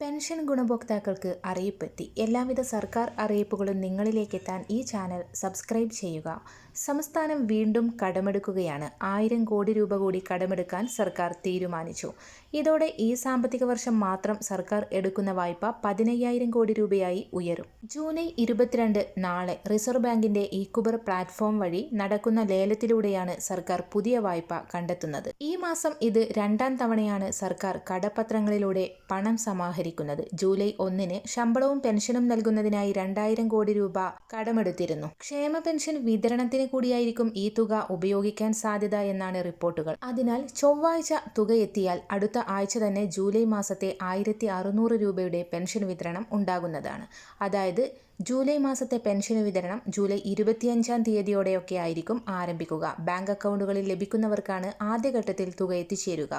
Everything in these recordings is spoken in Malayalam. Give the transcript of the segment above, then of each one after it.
പെൻഷൻ ഗുണഭോക്താക്കൾക്ക് അറിയിപ്പെത്തി. എല്ലാവിധ സർക്കാർ അറിയിപ്പുകളും നിങ്ങളിലേക്ക് എത്താൻ ഈ ചാനൽ സബ്സ്ക്രൈബ് ചെയ്യുക. സംസ്ഥാനം വീണ്ടും കടമെടുക്കുകയാണ്. ആയിരം കോടി രൂപ കൂടി കടമെടുക്കാൻ സർക്കാർ തീരുമാനിച്ചു. ഇതോടെ ഈ സാമ്പത്തിക വർഷം മാത്രം സർക്കാർ എടുക്കുന്ന വായ്പ പതിനയ്യായിരം കോടി രൂപയായി ഉയരും. ജൂലൈ ഇരുപത്തിരണ്ട് നാളെ റിസർവ് ബാങ്കിന്റെ ഈക്കുബർ പ്ലാറ്റ്ഫോം വഴി നടക്കുന്ന ലേലത്തിലൂടെയാണ് സർക്കാർ പുതിയ വായ്പ കണ്ടെത്തുന്നത്. ഈ മാസം ഇത് രണ്ടാം തവണയാണ് സർക്കാർ കടപ്പത്രങ്ങളിലൂടെ പണം സമാഹരിക്കുന്നത്. ജൂലൈ ഒന്നിന് ശമ്പളവും പെൻഷനും നൽകുന്നതിനായി രണ്ടായിരം കോടി രൂപ കടമെടുത്തിരുന്നു. ക്ഷേമ പെൻഷൻ വിതരണത്തിന് കൂടിയായിരിക്കും ഈ തുക ഉപയോഗിക്കാൻ സാധ്യത എന്നാണ് റിപ്പോർട്ടുകൾ. അതിനാൽ ചൊവ്വാഴ്ച തുക എത്തിയാൽ അടുത്ത ആഴ്ച തന്നെ ജൂലൈ മാസത്തെ ആയിരത്തി അറുന്നൂറ് രൂപയുടെ പെൻഷൻ വിതരണം ഉണ്ടാകുന്നതാണ്. അതായത് ജൂലൈ മാസത്തെ പെൻഷൻ വിതരണം ജൂലൈ ഇരുപത്തിയഞ്ചാം തീയതിയോടെയൊക്കെ ആയിരിക്കും ആരംഭിക്കുക. ബാങ്ക് അക്കൗണ്ടുകളിൽ ലഭിക്കുന്നവർക്കാണ് ആദ്യഘട്ടത്തിൽ തുക എത്തിച്ചേരുക.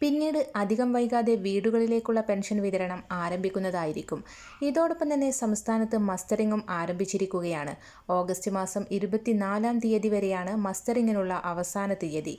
പിന്നീട് അധികം വൈകാതെ വീടുകളിലേക്കുള്ള പെൻഷൻ വിതരണം ആരംഭിക്കുന്നതായിരിക്കും. ഇതോടൊപ്പം തന്നെ സംസ്ഥാനത്ത് മസ്റ്ററിങ്ങും ആരംഭിച്ചിരിക്കുകയാണ്. ഓഗസ്റ്റ് മാസം ഇരുപത്തിനാലാം തീയതി വരെയാണ് മസ്റ്ററിങ്ങിനുള്ള അവസാന തീയതി.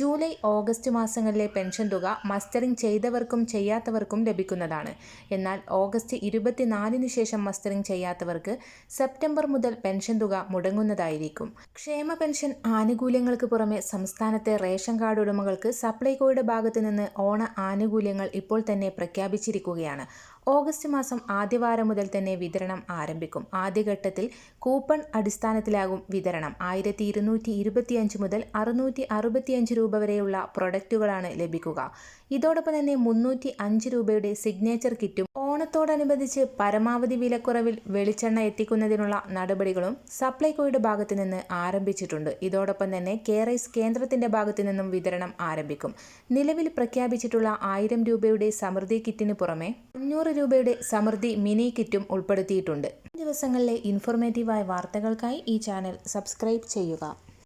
ജൂലൈ ഓഗസ്റ്റ് മാസങ്ങളിലെ പെൻഷൻ തുക മസ്റ്ററിംഗ് ചെയ്തവർക്കും ചെയ്യാത്തവർക്കും ലഭിക്കുന്നതാണ്. എന്നാൽ ഓഗസ്റ്റ് ഇരുപത്തിനാലിന് ശേഷം മസ്റ്ററിംഗ് ചെയ്യാത്തവർക്ക് സെപ്റ്റംബർ മുതൽ പെൻഷൻ തുക മുടങ്ങുന്നതായിരിക്കും. ക്ഷേമ പെൻഷൻ ആനുകൂല്യങ്ങൾക്ക് പുറമെ സംസ്ഥാനത്തെ റേഷൻ കാർഡ് ഉടമകൾക്ക് സപ്ലൈകോയുടെ ഭാഗത്ത് ഓണ ആനുകൂല്യങ്ങൾ ഇപ്പോൾ തന്നെ പ്രഖ്യാപിച്ചിരിക്കുകയാണ്. ഓഗസ്റ്റ് മാസം ആദ്യവാരം മുതൽ തന്നെ വിതരണം ആരംഭിക്കും. ആദ്യഘട്ടത്തിൽ കൂപ്പൺ അടിസ്ഥാനത്തിലാകും വിതരണം. ആയിരത്തി ഇരുന്നൂറ്റി ഇരുപത്തിയഞ്ച് മുതൽ അറുന്നൂറ്റി അറുപത്തിയഞ്ച് രൂപ വരെയുള്ള പ്രൊഡക്റ്റുകളാണ് ലഭിക്കുക. ഇതോടൊപ്പം തന്നെ മുന്നൂറ്റി അഞ്ച് രൂപയുടെ സിഗ്നേച്ചർ കിറ്റും ഓണത്തോടനുബന്ധിച്ച് പരമാവധി വിലക്കുറവിൽ വെളിച്ചെണ്ണ എത്തിക്കുന്നതിനുള്ള നടപടികളും സപ്ലൈകോയുടെ ഭാഗത്തു നിന്ന് ആരംഭിച്ചിട്ടുണ്ട്. ഇതോടൊപ്പം തന്നെ കെയറൈസ് കേന്ദ്രത്തിന്റെ ഭാഗത്തു നിന്നും വിതരണം ആരംഭിക്കും. നിലവിൽ പ്രഖ്യാപിച്ചിട്ടുള്ള ആയിരം രൂപയുടെ സമൃദ്ധി കിറ്റിന് പുറമെ അഞ്ഞൂറ് രൂപയുടെ സമൃദ്ധി മിനി കിറ്റും ഉൾപ്പെടുത്തിയിട്ടുണ്ട്. ദിവസങ്ങളിലെ ഇൻഫോർമേറ്റീവായ വാർത്തകൾക്കായി ഈ ചാനൽ സബ്സ്ക്രൈബ് ചെയ്യുക.